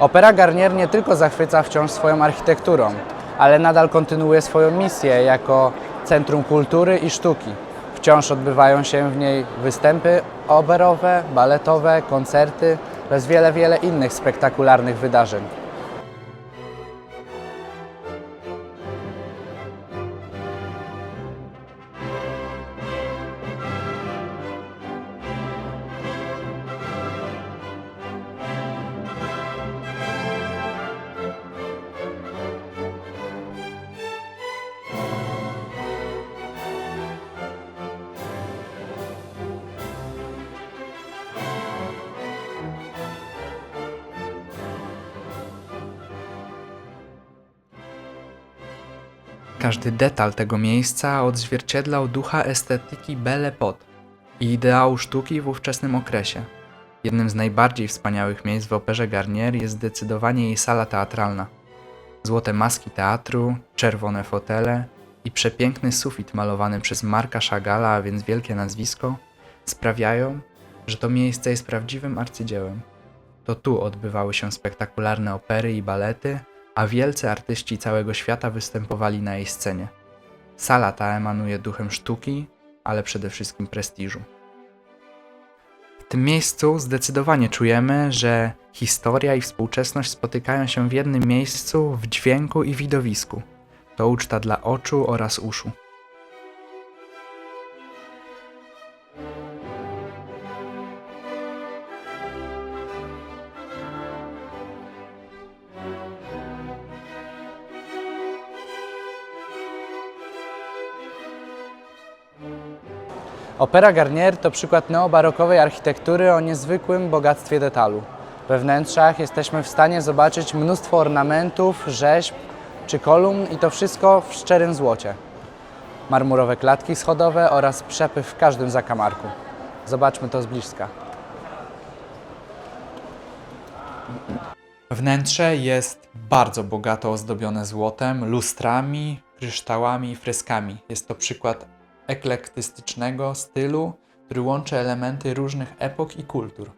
Opera Garnier nie tylko zachwyca wciąż swoją architekturą, ale nadal kontynuuje swoją misję jako centrum kultury i sztuki. Wciąż odbywają się w niej występy operowe, baletowe, koncerty oraz wiele, wiele innych spektakularnych wydarzeń. Każdy detal tego miejsca odzwierciedlał ducha estetyki Belle Époque i ideału sztuki w ówczesnym okresie. Jednym z najbardziej wspaniałych miejsc w operze Garnier jest zdecydowanie jej sala teatralna. Złote maski teatru, czerwone fotele i przepiękny sufit malowany przez Marka Chagalla, a więc wielkie nazwisko, sprawiają, że to miejsce jest prawdziwym arcydziełem. To tu odbywały się spektakularne opery i balety, a wielcy artyści całego świata występowali na jej scenie. Sala ta emanuje duchem sztuki, ale przede wszystkim prestiżu. W tym miejscu zdecydowanie czujemy, że historia i współczesność spotykają się w jednym miejscu w dźwięku i widowisku. To uczta dla oczu oraz uszu. Opera Garnier to przykład neobarokowej architektury o niezwykłym bogactwie detalu. We wnętrzach jesteśmy w stanie zobaczyć mnóstwo ornamentów, rzeźb czy kolumn i to wszystko w szczerym złocie. Marmurowe klatki schodowe oraz przepych w każdym zakamarku. Zobaczmy to z bliska. Wnętrze jest bardzo bogato ozdobione złotem, lustrami, kryształami i freskami. Jest to przykład eklektystycznego stylu, który łączy elementy różnych epok i kultur.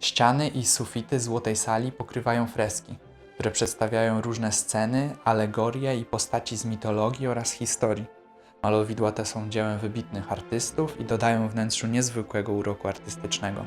Ściany i sufity złotej sali pokrywają freski, które przedstawiają różne sceny, alegorie i postaci z mitologii oraz historii. Malowidła te są dziełem wybitnych artystów i dodają wnętrzu niezwykłego uroku artystycznego.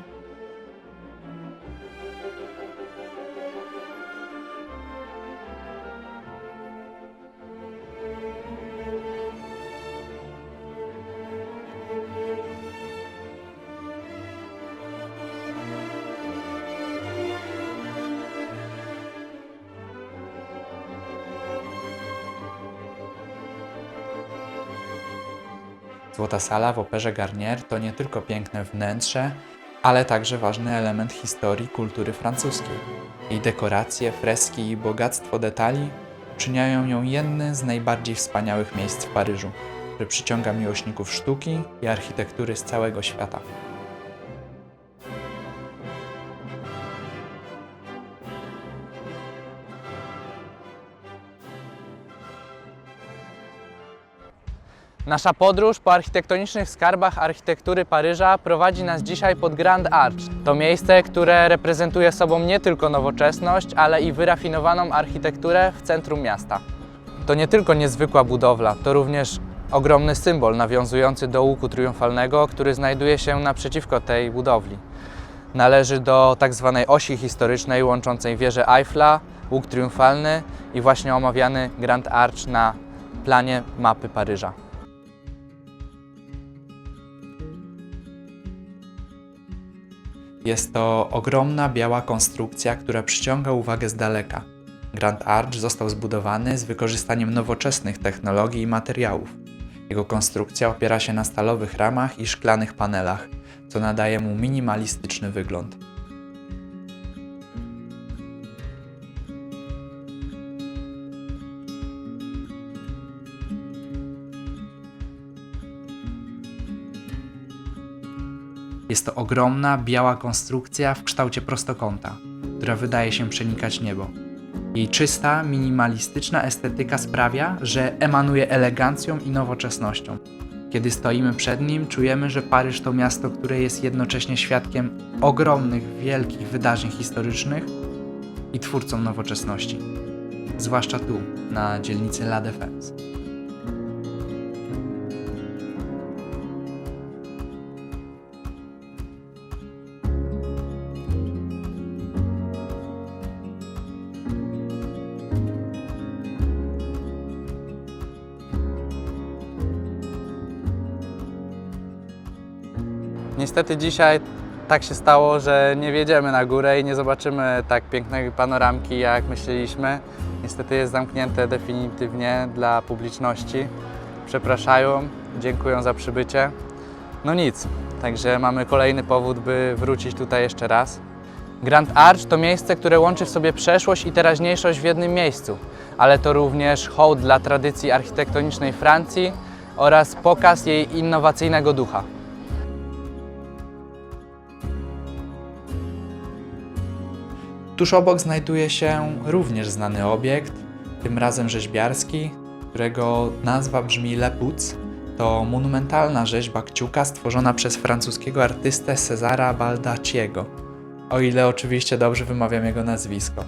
Złota Sala w operze Garnier to nie tylko piękne wnętrze, ale także ważny element historii kultury francuskiej. Jej dekoracje, freski i bogactwo detali uczyniają ją jednym z najbardziej wspaniałych miejsc w Paryżu, które przyciąga miłośników sztuki i architektury z całego świata. Nasza podróż po architektonicznych skarbach architektury Paryża prowadzi nas dzisiaj pod Grand Arch. To miejsce, które reprezentuje sobą nie tylko nowoczesność, ale i wyrafinowaną architekturę w centrum miasta. To nie tylko niezwykła budowla, to również ogromny symbol nawiązujący do łuku triumfalnego, który znajduje się naprzeciwko tej budowli. Należy do tak zwanej osi historycznej łączącej wieżę Eiffla, łuk triumfalny i właśnie omawiany Grand Arch na planie mapy Paryża. Jest to ogromna biała konstrukcja, która przyciąga uwagę z daleka. Grand Arch został zbudowany z wykorzystaniem nowoczesnych technologii i materiałów. Jego konstrukcja opiera się na stalowych ramach i szklanych panelach, co nadaje mu minimalistyczny wygląd. Jest to ogromna, biała konstrukcja w kształcie prostokąta, która wydaje się przenikać niebo. Jej czysta, minimalistyczna estetyka sprawia, że emanuje elegancją i nowoczesnością. Kiedy stoimy przed nim, czujemy, że Paryż to miasto, które jest jednocześnie świadkiem ogromnych, wielkich wydarzeń historycznych, i twórcą nowoczesności. Zwłaszcza tu, na dzielnicy La Défense. Niestety dzisiaj tak się stało, że nie wjedziemy na górę i nie zobaczymy tak pięknej panoramki, jak myśleliśmy. Niestety jest zamknięte definitywnie dla publiczności. Przepraszają, dziękuję za przybycie. No nic, także mamy kolejny powód, by wrócić tutaj jeszcze raz. Grand Arch to miejsce, które łączy w sobie przeszłość i teraźniejszość w jednym miejscu, ale to również hołd dla tradycji architektonicznej Francji oraz pokaz jej innowacyjnego ducha. Tuż obok znajduje się również znany obiekt, tym razem rzeźbiarski, którego nazwa brzmi Lepuc. To monumentalna rzeźba kciuka stworzona przez francuskiego artystę Cezara Baldacciego, o ile oczywiście dobrze wymawiam jego nazwisko.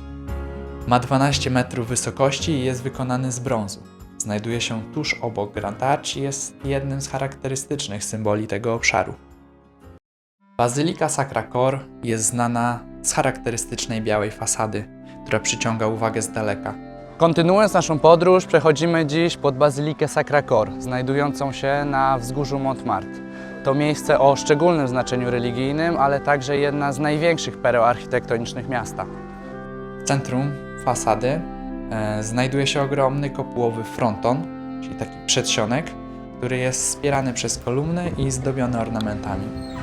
Ma 12 metrów wysokości i jest wykonany z brązu. Znajduje się tuż obok Grand Arch i jest jednym z charakterystycznych symboli tego obszaru. Bazylika Sacra Cor jest znana z charakterystycznej białej fasady, która przyciąga uwagę z daleka. Kontynuując naszą podróż, przechodzimy dziś pod Bazylikę Sacra Cor, znajdującą się na wzgórzu Montmartre. To miejsce o szczególnym znaczeniu religijnym, ale także jedna z największych pereł architektonicznych miasta. W centrum fasady e, znajduje się ogromny kopułowy fronton, czyli taki przedsionek, który jest wspierany przez kolumny i zdobiony ornamentami.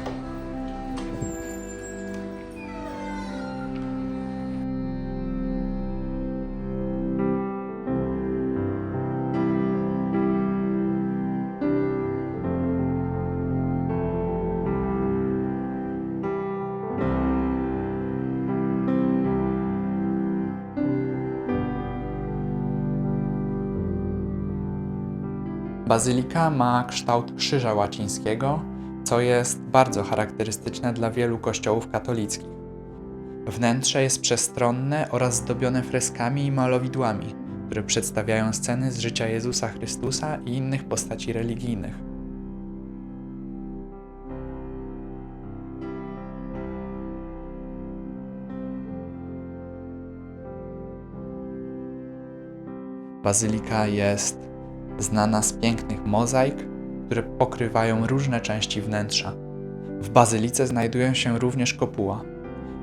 Bazylika ma kształt krzyża łacińskiego, co jest bardzo charakterystyczne dla wielu kościołów katolickich. Wnętrze jest przestronne oraz zdobione freskami i malowidłami, które przedstawiają sceny z życia Jezusa Chrystusa i innych postaci religijnych. Bazylika jest znana z pięknych mozaik, które pokrywają różne części wnętrza. W bazylice znajduje się również kopuła,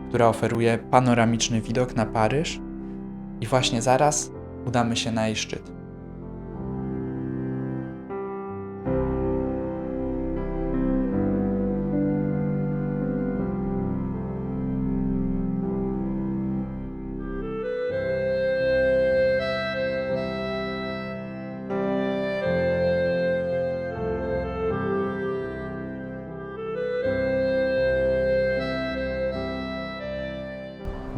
która oferuje panoramiczny widok na Paryż i właśnie zaraz udamy się na jej szczyt.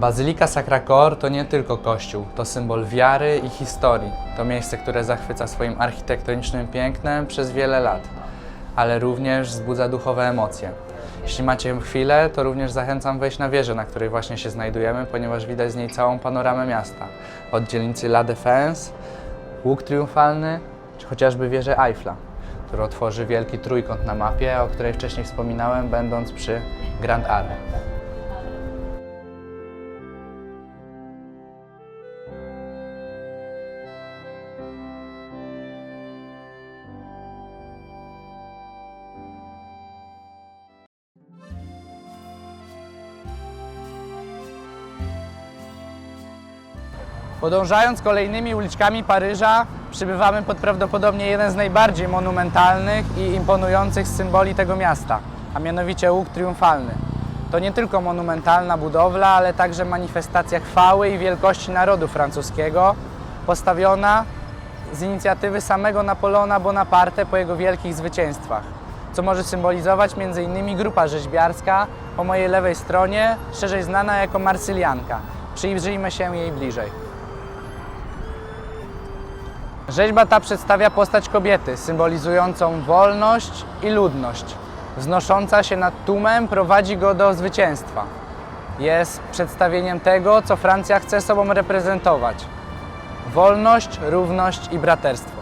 Bazylika Sacra Cor to nie tylko kościół, to symbol wiary i historii. To miejsce, które zachwyca swoim architektonicznym pięknem przez wiele lat, ale również wzbudza duchowe emocje. Jeśli macie chwilę, to również zachęcam wejść na wieżę, na której właśnie się znajdujemy, ponieważ widać z niej całą panoramę miasta. Od dzielnicy La Défense, łuk triumfalny, czy chociażby wieżę Eiffla, która tworzy wielki trójkąt na mapie, o której wcześniej wspominałem, będąc przy Grand Arch. Podążając kolejnymi uliczkami Paryża, przybywamy pod prawdopodobnie jeden z najbardziej monumentalnych i imponujących symboli tego miasta, a mianowicie łuk triumfalny. To nie tylko monumentalna budowla, ale także manifestacja chwały i wielkości narodu francuskiego, postawiona z inicjatywy samego Napoleona Bonaparte po jego wielkich zwycięstwach, co może symbolizować m.in. grupa rzeźbiarska po mojej lewej stronie, szerzej znana jako Marsylianka. Przyjrzyjmy się jej bliżej. Rzeźba ta przedstawia postać kobiety, symbolizującą wolność i ludność. Wznosząca się nad tłumem prowadzi go do zwycięstwa. jest przedstawieniem tego, co Francja chce sobą reprezentować: wolność, równość i braterstwo.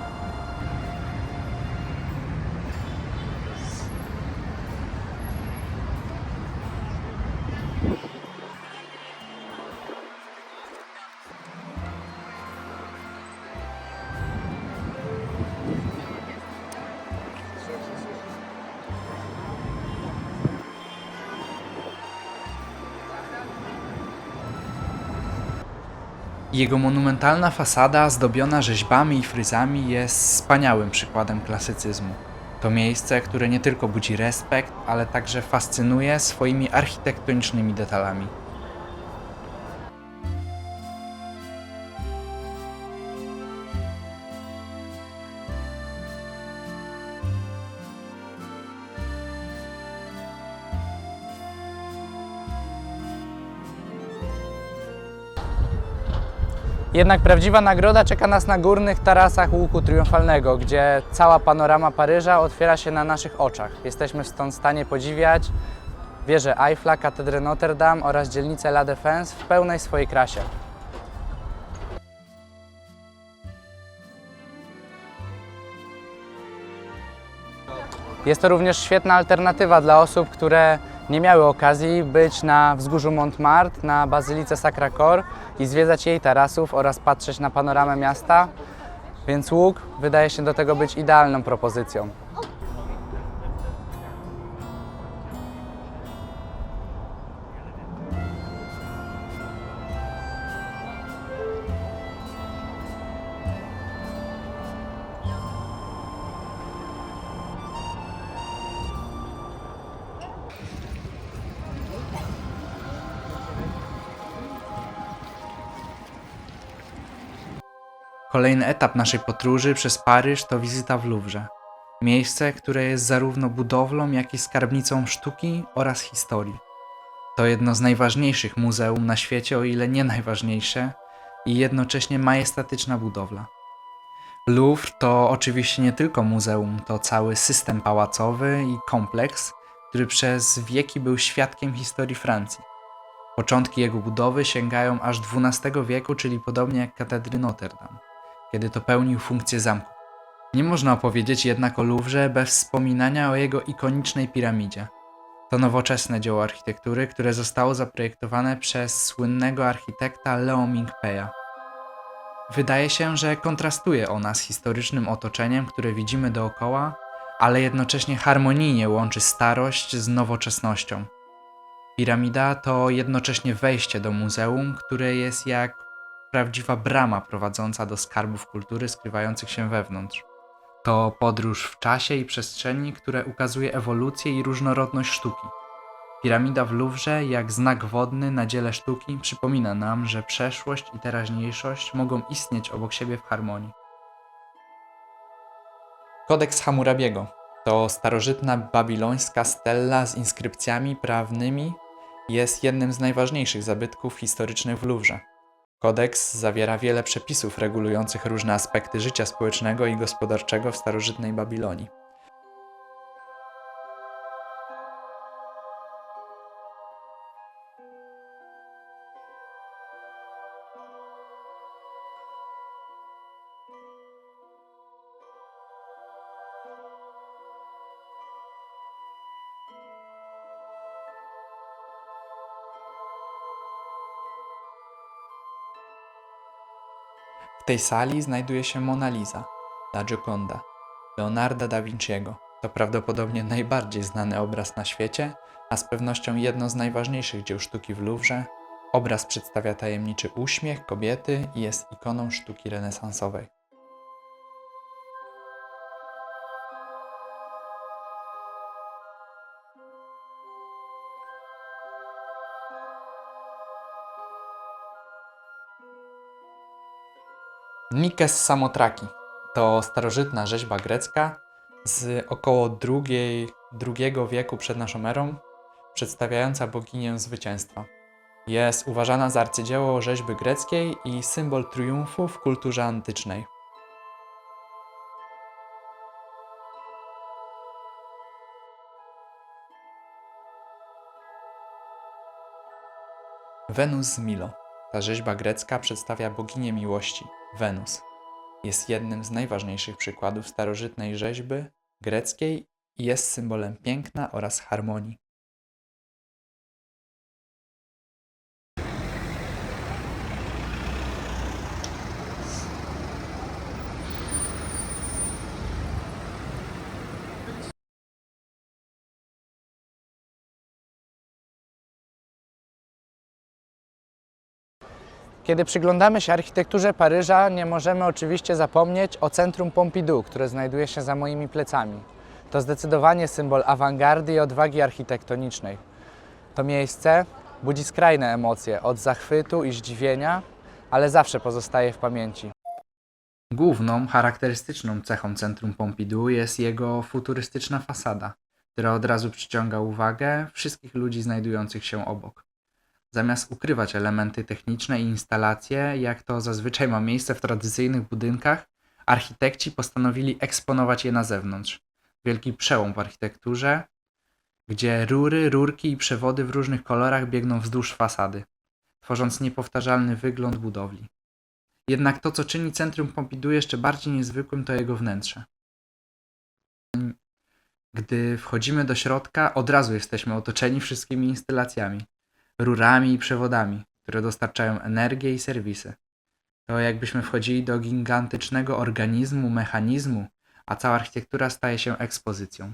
Jego monumentalna fasada zdobiona rzeźbami i fryzami jest wspaniałym przykładem klasycyzmu. To miejsce, które nie tylko budzi respekt, ale także fascynuje swoimi architektonicznymi detalami. Jednak prawdziwa nagroda czeka nas na górnych tarasach Łuku Triumfalnego, gdzie cała panorama Paryża otwiera się na naszych oczach. Jesteśmy stąd w stanie podziwiać wieżę Eiffla, katedrę Notre Dame oraz dzielnicę La Défense w pełnej swojej krasie. Jest to również świetna alternatywa dla osób, które nie miały okazji być na wzgórzu Montmartre, na Bazylice Sacra-Cœur i zwiedzać jej tarasów oraz patrzeć na panoramę miasta, więc łuk wydaje się do tego być idealną propozycją. Kolejny etap naszej podróży przez Paryż to wizyta w Louvre. Miejsce, które jest zarówno budowlą, jak i skarbnicą sztuki oraz historii. To jedno z najważniejszych muzeum na świecie, o ile nie najważniejsze, i jednocześnie majestatyczna budowla. Louvre to oczywiście nie tylko muzeum, to cały system pałacowy i kompleks, który przez wieki był świadkiem historii Francji. Początki jego budowy sięgają aż XII wieku, czyli podobnie jak katedry Notre Dame kiedy to pełnił funkcję zamku. Nie można opowiedzieć jednak o Louvre bez wspominania o jego ikonicznej piramidzie. To nowoczesne dzieło architektury, które zostało zaprojektowane przez słynnego architekta Leo Mingpeya. Wydaje się, że kontrastuje ona z historycznym otoczeniem, które widzimy dookoła, ale jednocześnie harmonijnie łączy starość z nowoczesnością. Piramida to jednocześnie wejście do muzeum, które jest jak prawdziwa brama prowadząca do skarbów kultury skrywających się wewnątrz. To podróż w czasie i przestrzeni, które ukazuje ewolucję i różnorodność sztuki. Piramida w Louvre, jak znak wodny na dziele sztuki, przypomina nam, że przeszłość i teraźniejszość mogą istnieć obok siebie w harmonii. Kodeks Hammurabiego to starożytna babilońska stella z inskrypcjami prawnymi, jest jednym z najważniejszych zabytków historycznych w Louvre. Kodeks zawiera wiele przepisów regulujących różne aspekty życia społecznego i gospodarczego w starożytnej Babilonii. Tej sali znajduje się Mona Lisa, La Gioconda, Leonarda da Vinciego. To prawdopodobnie najbardziej znany obraz na świecie, a z pewnością jedno z najważniejszych dzieł sztuki w Louvre. Obraz przedstawia tajemniczy uśmiech kobiety i jest ikoną sztuki renesansowej. Nikes Samotraki to starożytna rzeźba grecka z około drugiej, II wieku przed naszą erą, przedstawiająca boginię zwycięstwa. Jest uważana za arcydzieło rzeźby greckiej i symbol triumfu w kulturze antycznej. Wenus z Milo. Ta rzeźba grecka przedstawia boginię miłości, Wenus. Jest jednym z najważniejszych przykładów starożytnej rzeźby greckiej i jest symbolem piękna oraz harmonii. Kiedy przyglądamy się architekturze Paryża, nie możemy oczywiście zapomnieć o centrum Pompidou, które znajduje się za moimi plecami. To zdecydowanie symbol awangardy i odwagi architektonicznej. To miejsce budzi skrajne emocje, od zachwytu i zdziwienia, ale zawsze pozostaje w pamięci. Główną, charakterystyczną cechą centrum Pompidou jest jego futurystyczna fasada, która od razu przyciąga uwagę wszystkich ludzi znajdujących się obok. Zamiast ukrywać elementy techniczne i instalacje, jak to zazwyczaj ma miejsce w tradycyjnych budynkach, architekci postanowili eksponować je na zewnątrz. Wielki przełom w architekturze, gdzie rury, rurki i przewody w różnych kolorach biegną wzdłuż fasady, tworząc niepowtarzalny wygląd budowli. Jednak to, co czyni centrum Pompidou jeszcze bardziej niezwykłym, to jego wnętrze. Gdy wchodzimy do środka, od razu jesteśmy otoczeni wszystkimi instalacjami, rurami i przewodami, które dostarczają energię i serwisy. To jakbyśmy wchodzili do gigantycznego organizmu, mechanizmu, a cała architektura staje się ekspozycją.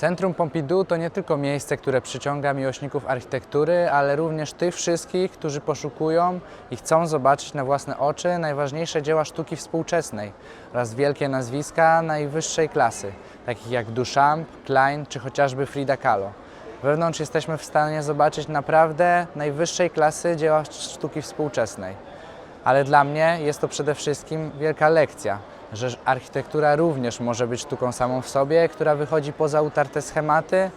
Centrum Pompidou to nie tylko miejsce, które przyciąga miłośników architektury, ale również tych wszystkich, którzy poszukują i chcą zobaczyć na własne oczy najważniejsze dzieła sztuki współczesnej oraz wielkie nazwiska najwyższej klasy, takich jak Duchamp, Klein czy chociażby Frida Kahlo. Wewnątrz jesteśmy w stanie zobaczyć naprawdę najwyższej klasy dzieła sztuki współczesnej. Ale dla mnie jest to przede wszystkim wielka lekcja, że architektura również może być sztuką samą w sobie, która wychodzi poza utarte schematy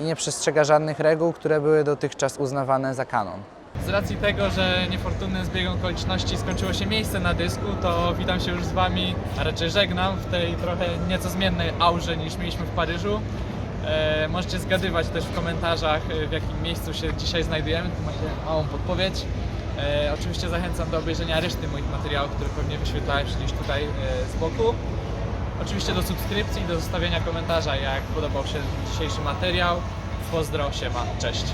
i nie przestrzega żadnych reguł, które były dotychczas uznawane za kanon. Z racji tego, że niefortunnym zbiegiem okoliczności skończyło się miejsce na dysku, to witam się już z Wami, a raczej żegnam w tej trochę nieco zmiennej aurze niż mieliśmy w Paryżu. E, możecie zgadywać też w komentarzach, e, w jakim miejscu się dzisiaj znajdujemy. Tu macie małą podpowiedź. E, oczywiście zachęcam do obejrzenia reszty moich materiałów, które pewnie wyświetlałem gdzieś tutaj e, z boku. Oczywiście do subskrypcji i do zostawienia komentarza, jak podobał się dzisiejszy materiał. Pozdro, siema, cześć.